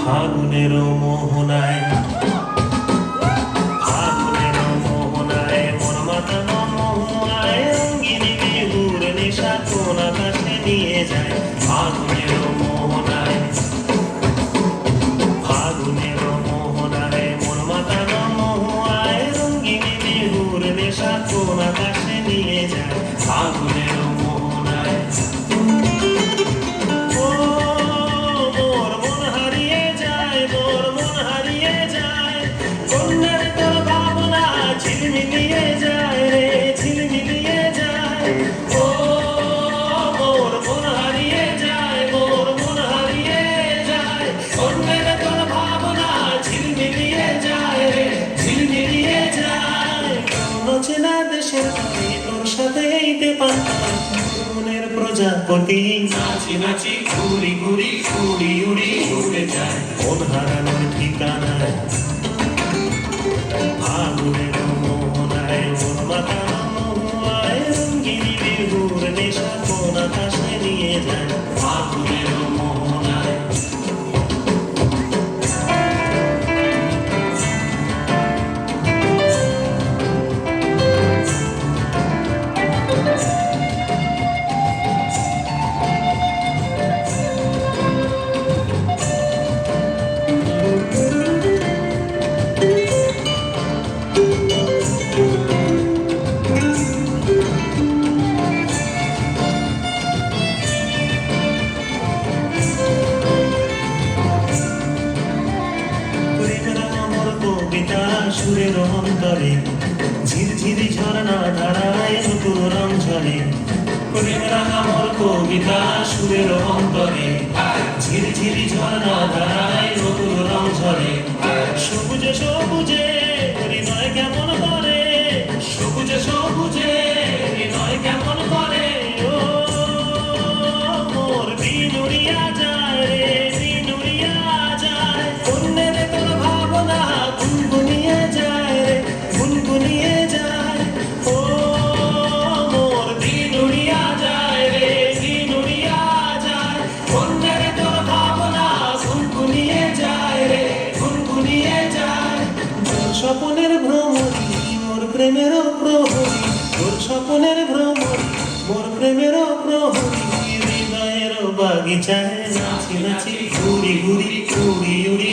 ফাগুনের মোহনায় ফাগুনের মোহনায়, মন মাতানো মোহনায় রঙ্গিনী বিহুর নিশা কোন আকাশে নিয়ে যায়। ফাগুনের হারিয়ে যায়। কন্যার তোর ভাবনা ঝিলমিলিয়ে যায় রে, ঝিলমিলিয়ে যায়। ও, মোর ঝিলমিলিয়ে ঝিলমিলিয়ে প্রজাপতি। নাচি নাচি, ঘুরি ঘুরি উড়ি ফাগুনের রহম সুরের অন্তরে ঝিরঝিরি ঝরনা ধারায় নতুন রং ঝরে। প্রেমরা আমার কবিতা সুরের অন্তরে ঝিরঝিরি ঝরনা ধারায় নতুন রং ঝরে। সবুজে সবুজে হৃদয় কেমন করে। সবুজে সবুজে স্বপনের ভ্রমণী, মোর প্রেমের প্রহরী। মোর স্বপনের ভ্রমণী, মোর প্রেমের প্রহরী। হৃদয়ের বাগিচায় নাচি নাচি, ঘুরি ঘুরি উড়ি উড়ি